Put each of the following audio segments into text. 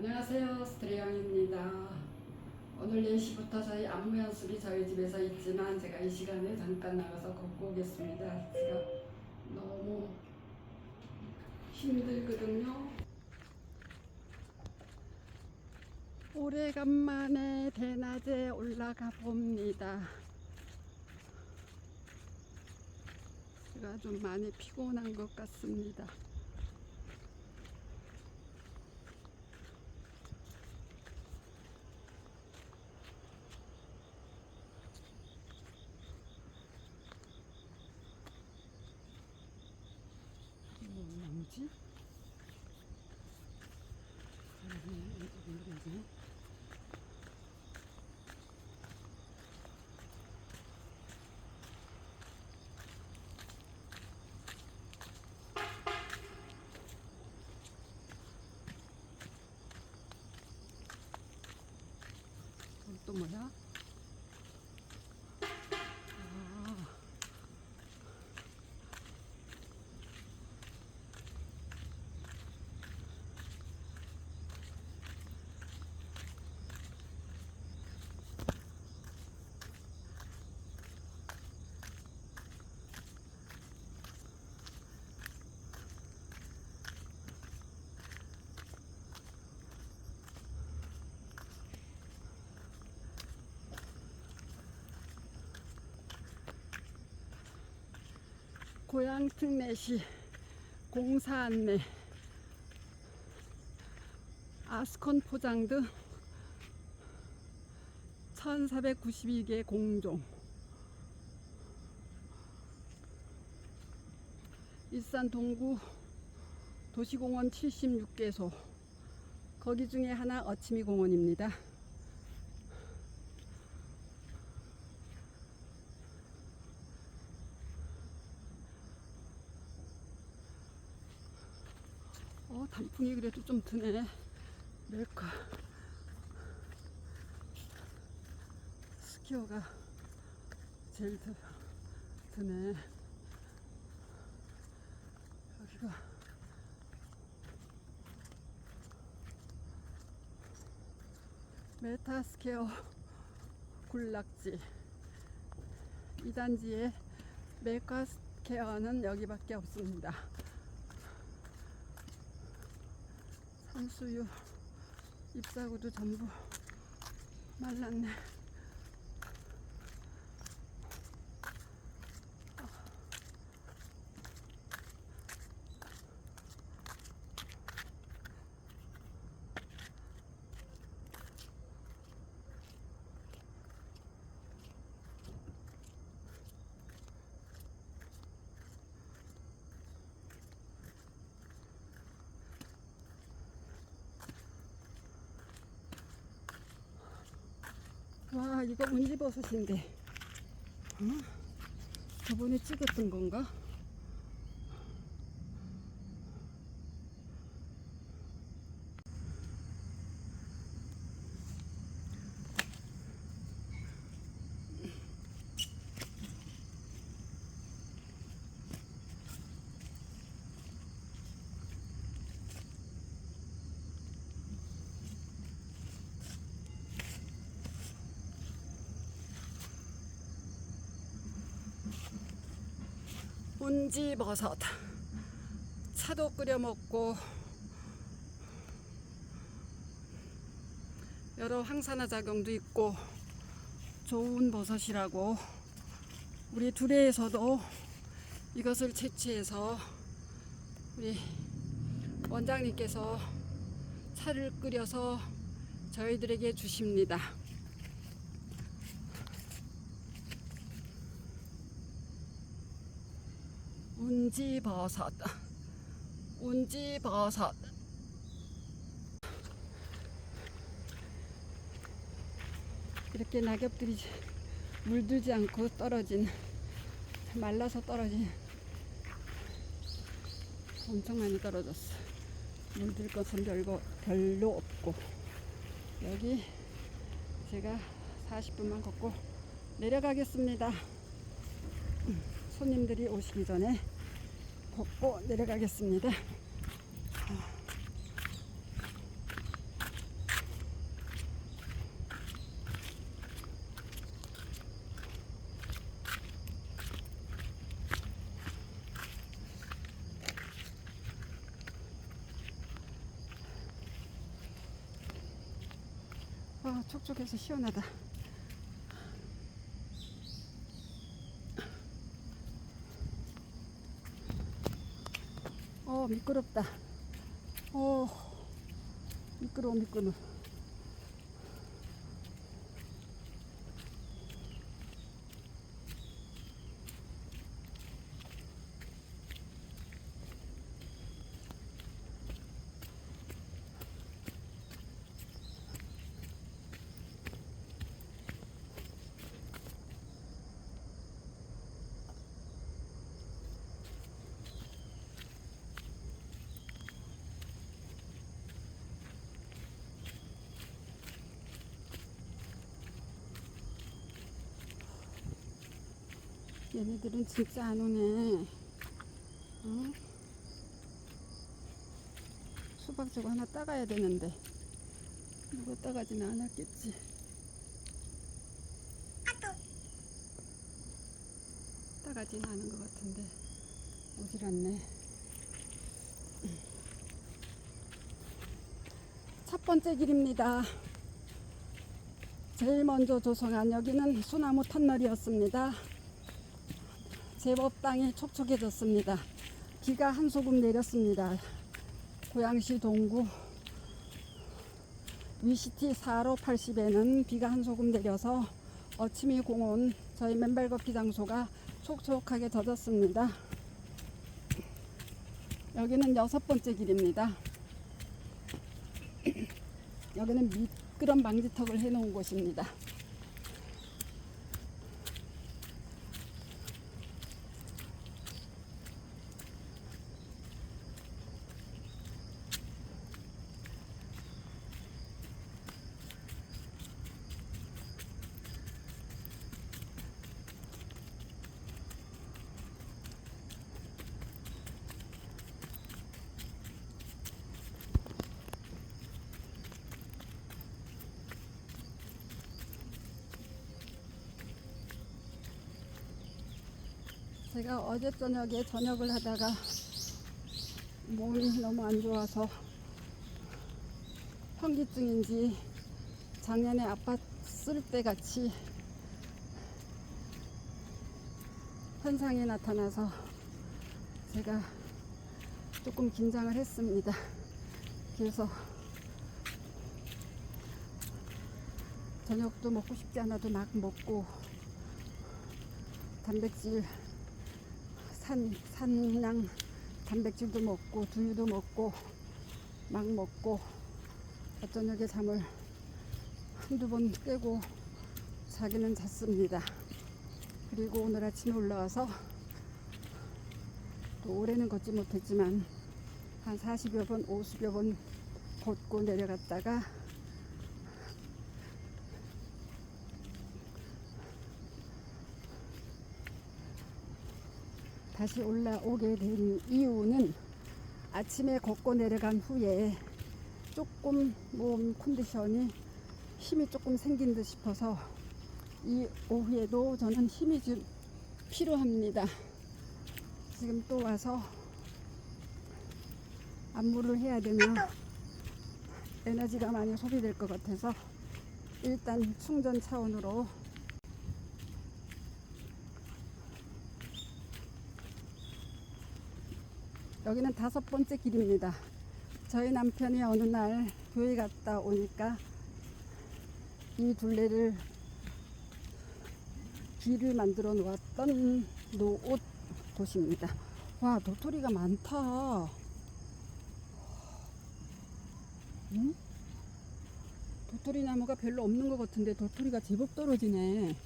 안녕하세요. 스트레영입니다. 오늘 4시부터 저희 안무 연습이 저희 집에서 있지만 제가 이 시간에 잠깐 나가서 걷고 오겠습니다. 제가 너무 힘들거든요. 오래간만에 대낮에 올라가 봅니다. 제가 좀 많이 피곤한 것 같습니다. 나무지? 사람이 이건 또 뭐야? 고향 특례시 공사 안내 아스콘 포장 등 1492개 공종 일산 동구 도시공원 76개소 거기 중에 하나 어치미 공원입니다. 어, 단풍이 그래도 좀 드네. 멜카. 스키어가 제일 드, 드네. 여기가 메타스케어 군락지. 이 단지에 메카스케어는 여기밖에 없습니다. 산수유 잎사구도 전부 말랐네. 와 이거 문지버섯인데 어? 저번에 찍었던 건가? 운지버섯 차도 끓여 먹고 여러 항산화 작용도 있고 좋은 버섯이라고 우리 두레에서도 이것을 채취해서 우리 원장님께서 차를 끓여서 저희들에게 주십니다. 운지버섯 운지버섯 이렇게 낙엽들이 물들지 않고 떨어진 말라서 떨어진 엄청 많이 떨어졌어. 물들 것은 별거 별로 없고. 여기 제가 40분만 걷고 내려가겠습니다. 손님들이 오시기 전에 걷고 내려가겠습니다. 아, 촉촉해서 시원하다. 미끄럽다. 어, 미끄러워, 미끄러워. 얘네들은 진짜 안 오네. 어? 수박 저거 하나 따가야 되는데. 누가 따가지는 않았겠지. 따가지는 않은 것 같은데. 오질 않네. 첫 번째 길입니다. 제일 먼저 조성한 여기는 소나무 터널이었습니다. 제법 땅이 촉촉해졌습니다. 비가 한 소금 내렸습니다. 고양시 동구 위시티 4로 80에는 비가 한 소금 내려서 어치미 공원 저희 맨발 걷기 장소가 촉촉하게 젖었습니다. 여기는 여섯 번째 길입니다. 여기는 미끄럼 방지턱을 해놓은 곳입니다. 제가 어제 저녁에 저녁을 하다가 몸이 너무 안 좋아서 현기증인지 작년에 아팠을 때 같이 현상이 나타나서 제가 조금 긴장을 했습니다. 그래서 저녁도 먹고 싶지 않아도 막 먹고 단백질 산, 산양 단백질도 먹고 두유도 먹고 막 먹고 저녁에 잠을 한두 번 깨고 자기는 잤습니다. 그리고 오늘 아침에 올라와서 또 올해는 걷지 못했지만 한 40여 번, 50여 번 걷고 내려갔다가 다시 올라오게 된 이유는 아침에 걷고 내려간 후에 조금 몸 컨디션이 힘이 조금 생긴 듯 싶어서 이 오후에도 저는 힘이 좀 필요합니다. 지금 또 와서 안무를 해야 되면 에너지가 많이 소비될 것 같아서 일단 충전 차원으로 여기는 다섯 번째 길입니다. 저희 남편이 어느 날 교회 갔다 오니까 이 둘레를 길을 만들어 놓았던 노옷 곳입니다. 와, 도토리가 많다. 응? 도토리 나무가 별로 없는 것 같은데 도토리가 제법 떨어지네.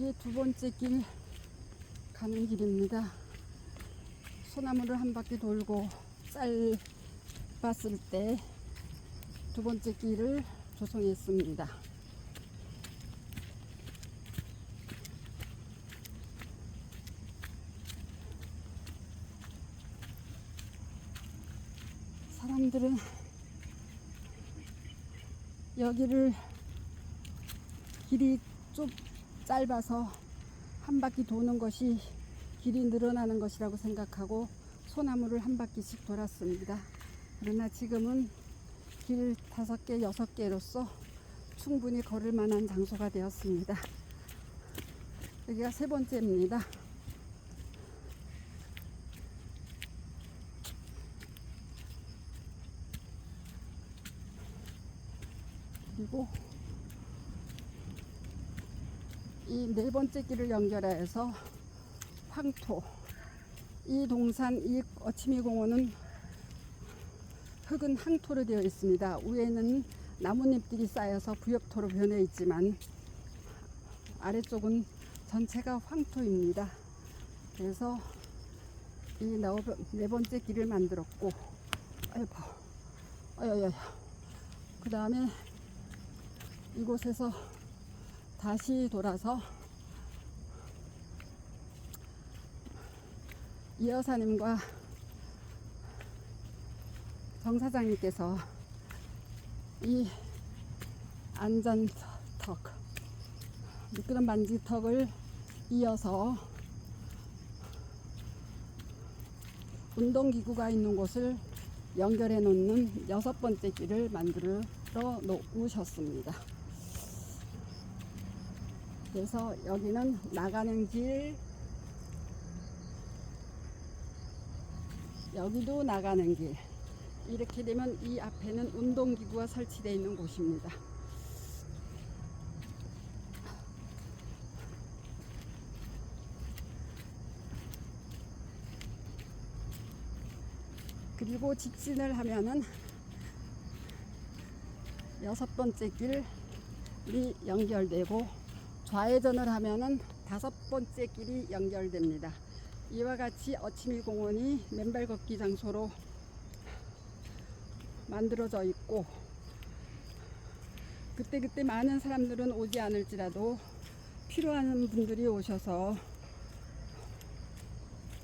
이게 두 번째 길 가는 길입니다. 소나무를 한 바퀴 돌고 짧았을 때 두 번째 길을 조성했습니다. 사람들은 여기를 길이 좀 짧아서 한 바퀴 도는 것이 길이 늘어나는 것이라고 생각하고 소나무를 한 바퀴씩 돌았습니다. 그러나 지금은 길 다섯 개, 여섯 개로서 충분히 걸을 만한 장소가 되었습니다. 여기가 세 번째입니다. 그리고 이 네 번째 길을 연결해서 황토 이 동산 이 어치미 공원은 흙은 항토로 되어 있습니다. 위에는 나뭇잎들이 쌓여서 부엽토로 변해 있지만 아래쪽은 전체가 황토입니다. 그래서 이 네 번째 길을 만들었고 아이고 아야야야 그 다음에 이곳에서 다시 돌아서 이 여사님과 정 사장님께서 이 안전턱 미끄럼 반지턱을 이어서 운동기구가 있는 곳을 연결해 놓는 여섯 번째 길을 만들어 놓으셨습니다. 그래서 여기는 나가는 길, 여기도 나가는 길. 이렇게 되면 이 앞에는 운동기구가 설치되어 있는 곳입니다. 그리고 직진을 하면은 여섯 번째 길이 연결되고 좌회전을 하면은 다섯 번째 길이 연결됩니다. 이와 같이 어치미 공원이 맨발 걷기 장소로 만들어져 있고 그때그때 많은 사람들은 오지 않을지라도 필요한 분들이 오셔서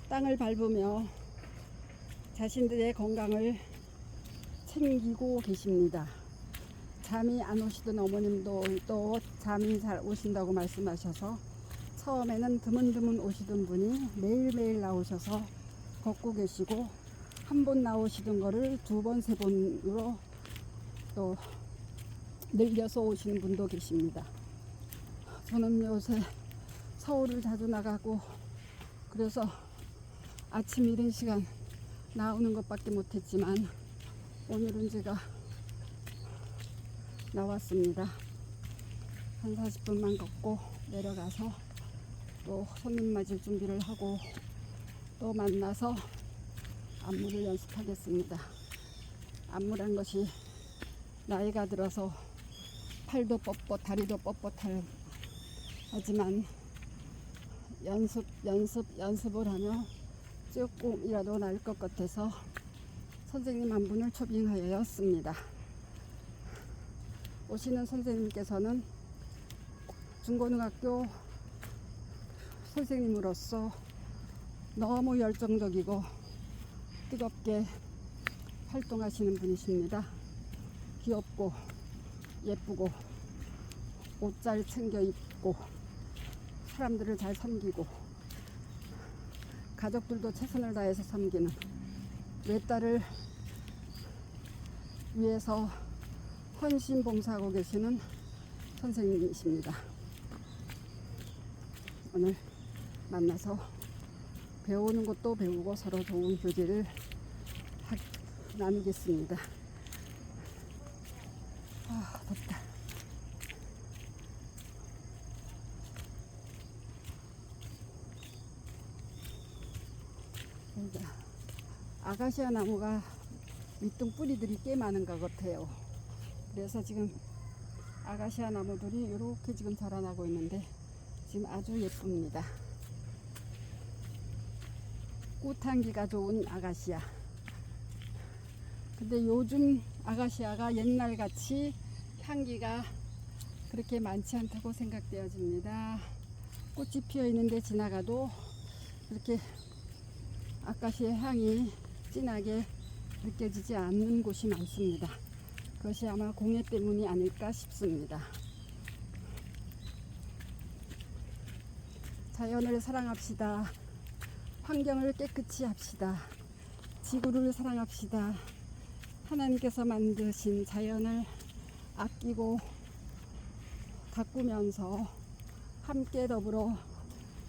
땅을 밟으며 자신들의 건강을 챙기고 계십니다. 잠이 안 오시던 어머님도 또 잠이 잘 오신다고 말씀하셔서 처음에는 드문드문 오시던 분이 매일매일 나오셔서 걷고 계시고 한 번 나오시던 거를 두 번, 세 번으로 또 늘려서 오시는 분도 계십니다. 저는 요새 서울을 자주 나가고 그래서 아침 이른 시간 나오는 것밖에 못했지만 오늘은 제가 나왔습니다. 한 40분만 걷고 내려가서 또 손님 맞을 준비를 하고 또 만나서 안무를 연습하겠습니다. 안무란 것이 나이가 들어서 팔도 뻣뻣 다리도 뻣뻣할 하지만 연습 연습 연습을 하며 조금이라도 나을 것 같아서 선생님 한 분을 초빙하였습니다. 오시는 선생님께서는 중고등학교 선생님으로서 너무 열정적이고 뜨겁게 활동하시는 분이십니다. 귀엽고 예쁘고 옷 잘 챙겨 입고 사람들을 잘 섬기고 가족들도 최선을 다해서 섬기는 외딸을 위해서 헌신 봉사하고 계시는 선생님이십니다. 오늘 만나서 배우는 것도 배우고 서로 좋은 교제를 하, 나누겠습니다. 아, 덥다. 여기가 아가시아 나무가 밑둥 뿌리들이 꽤 많은 것 같아요. 그래서 지금 아가시아 나무들이 이렇게 지금 자라나고 있는데 지금 아주 예쁩니다. 꽃향기가 좋은 아가시아. 근데 요즘 아가시아가 옛날 같이 향기가 그렇게 많지 않다고 생각되어집니다. 꽃이 피어 있는데 지나가도 그렇게 아가시아 향이 진하게 느껴지지 않는 곳이 많습니다. 그것이 아마 공해 때문이 아닐까 싶습니다. 자연을 사랑합시다. 환경을 깨끗이 합시다. 지구를 사랑합시다. 하나님께서 만드신 자연을 아끼고 가꾸면서 함께 더불어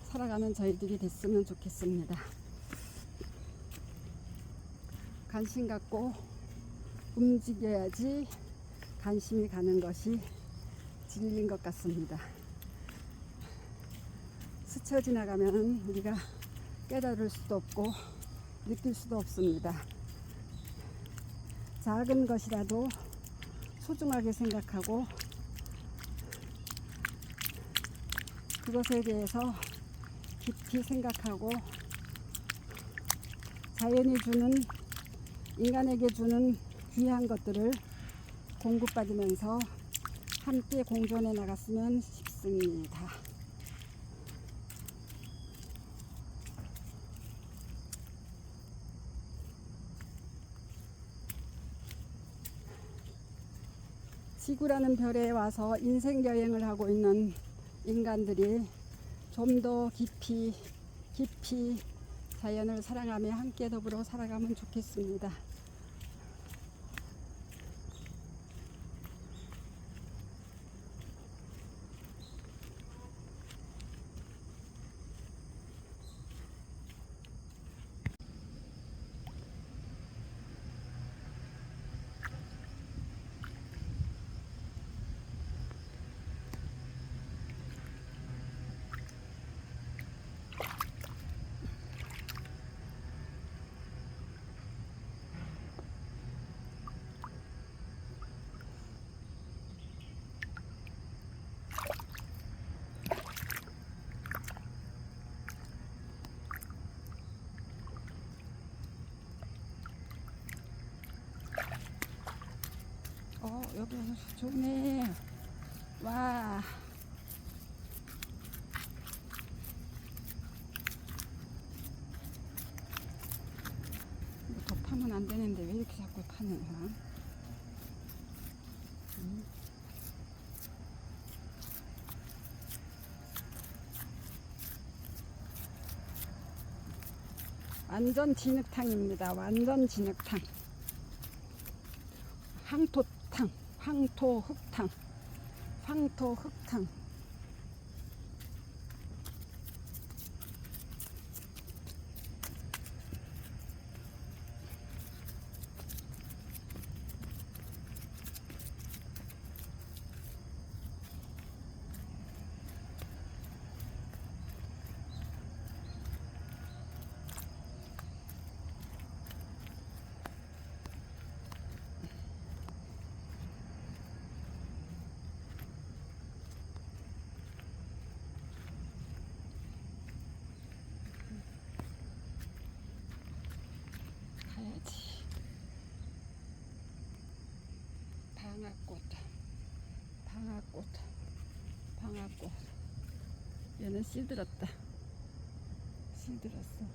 살아가는 저희들이 됐으면 좋겠습니다. 관심 갖고 움직여야지 관심이 가는 것이 진리인 것 같습니다. 스쳐 지나가면 우리가 깨달을 수도 없고 느낄 수도 없습니다. 작은 것이라도 소중하게 생각하고 그것에 대해서 깊이 생각하고 자연이 주는 인간에게 주는 귀한 것들을 공급받으면서 함께 공존해 나갔으면 싶습니다. 지구라는 별에 와서 인생 여행을 하고 있는 인간들이 좀 더 깊이 깊이 자연을 사랑하며 함께 더불어 살아가면 좋겠습니다. 어, 여기 좋네. 와. 더 파면 안 되는데 왜 이렇게 자꾸 파는 거야? 음. 완전 진흙탕입니다. 완전 진흙탕. 황토 흙탕, 황토 흙탕. 가야지. 방아꽃, 방아꽃, 방아꽃. 얘는 씨 들었다. 씨 들었어.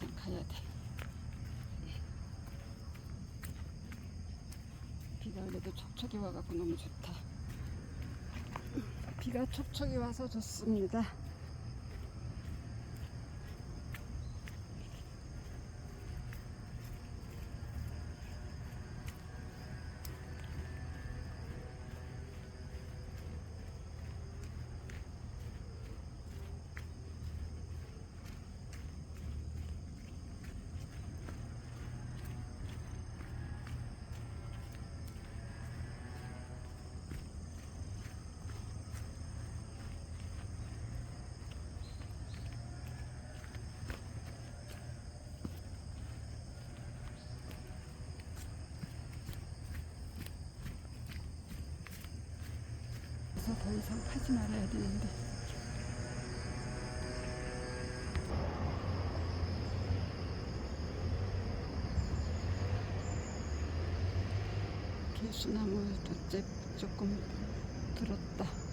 좀 가야 돼. 비가 그래도 촉촉이 와갖고 너무 좋다. 비가 촉촉이 와서 좋습니다. 그래서 더 이상 파지 말아야 되는데. 개수나무 돛재 조금 들었다.